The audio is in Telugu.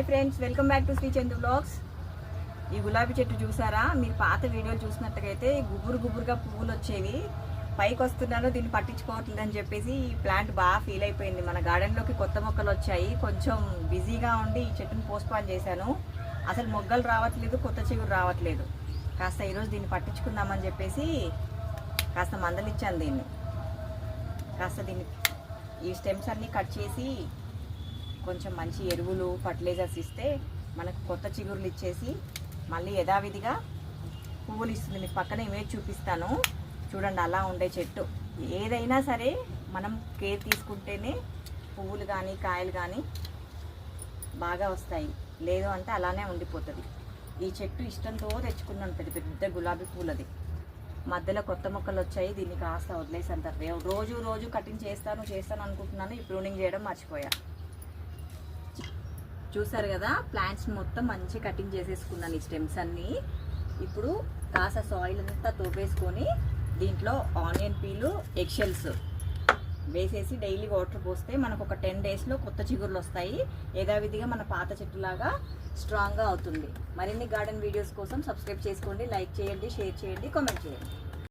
Hi friends welcome back to Shri Chandu blogs. ఈ గులాబీ చెట్టు చూసారా? మీరు పాత వీడియోలు చూసినట్టుగైతే గుబురు గుబురుగా పువ్వులు వచ్చేవి. పైకి వస్తున్నాను దీన్ని పట్టించుకోవట్లేదని చెప్పేసి ఈ ప్లాంట్ బాగా ఫీల్ అయిపోయింది. మన గార్డెన్లోకి కొత్త మొక్కలు వచ్చాయి. కొంచెం బిజీగా ఉండి ఈ చెట్టును పోస్ట్పాన్ చేశాను. అసలు మొగ్గలు రావట్లేదు కొత్త చిగురు రావట్లేదు. కాస్త ఈరోజు దీన్ని పట్టించుకుందామని చెప్పేసి కాస్త మందలిచ్చాను దీన్ని. కాస్త దీన్ని ఈ స్టెమ్స్ అన్నీ కట్ చేసి కొంచెం మంచి ఎరువులు ఫర్టిలైజర్స్ ఇస్తే మనకు కొత్త చిగురులు ఇచ్చేసి మళ్ళీ యథావిధిగా పువ్వులు ఇస్తుంది. మీకు పక్కన ఇమేజ్ చూపిస్తాను. చూడండి అలా ఉండే చెట్టు. ఏదైనా సరే మనం కేర్ తీసుకుంటేనే పువ్వులు కానీ కాయలు కానీ బాగా వస్తాయి. లేదు అంటే అలానే ఉండిపోతుంది. ఈ చెట్టు ఇష్టంతో తెచ్చుకున్నాను. పెద్ద పెద్ద గులాబీ పూలది. మధ్యలో కొత్త మొక్కలు వచ్చాయి. దీన్ని కాస్త వదిలేసాను తర్వాత రోజు రోజు కటింగ్ చేస్తాను చేస్తాను అనుకుంటున్నాను. ఈ ప్రూనింగ్ చేయడం మర్చిపోయా. చూసారు కదా ప్లాంట్స్ మొత్తం మంచిగా కటింగ్ చేసేసుకున్నాను ఈ స్టెమ్స్ అన్నీ. ఇప్పుడు కాస్త సాయిల్ అంతా తోపేసుకొని దీంట్లో ఆనియన్ పీలు ఎగ్షెల్స్ వేసేసి డైలీ వాటర్ పోస్తే మనకు ఒక టెన్ డేస్లో కొత్త చిగుర్లు వస్తాయి. యథావిధిగా మన పాత చెట్టులాగా స్ట్రాంగ్గా అవుతుంది. మరిన్ని గార్డెన్ వీడియోస్ కోసం సబ్స్క్రైబ్ చేసుకోండి లైక్ చేయండి షేర్ చేయండి కామెంట్ చేయండి.